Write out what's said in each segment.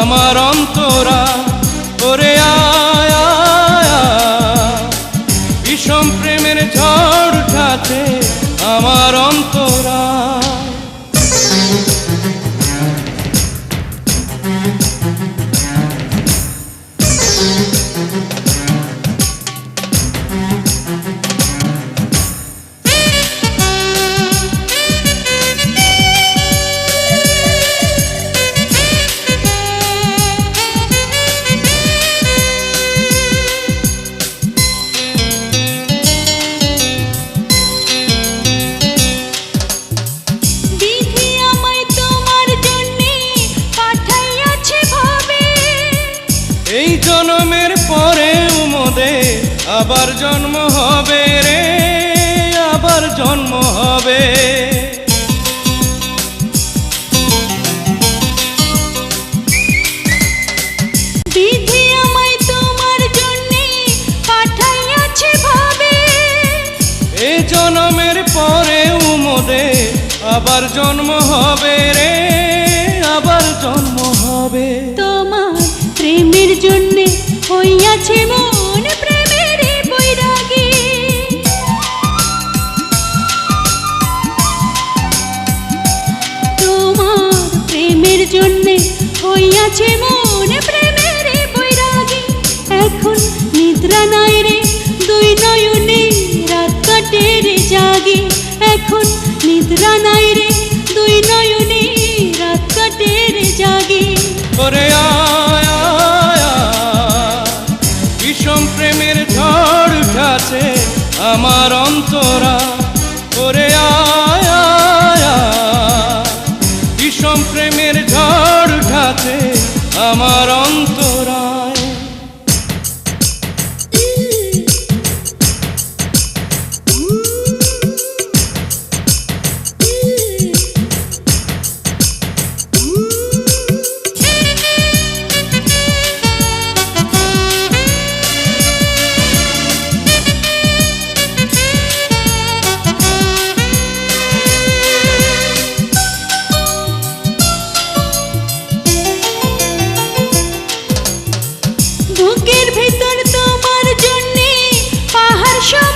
আমার অন্তরা ওরে আয়া। বিষম প্রেমের ঝড় উঠাতে আমার অন্তরা আবার জন্ম হবে রে আবার জন্ম হবে। জন্মের পরে উমদে আবার জন্ম হবে রে আবার জন্ম হবে। তোমার প্রেমের জন্যে হইয়াছে মন। হইয়াছে মনে প্রেমের বৈরাগী। এখন নিদ্রা নাই রে দুই নয়নে রাত কাটে রে। еще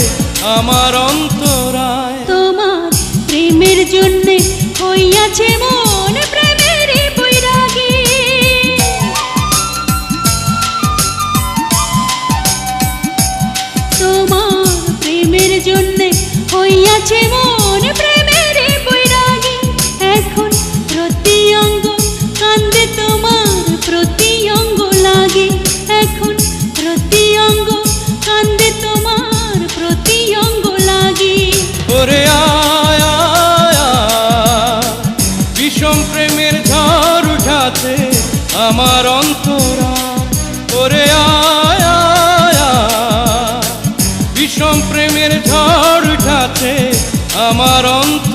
আমার অন্তরায়। তোমার প্রেমের জন্যে হইয়াছে মন। আমার অন্তর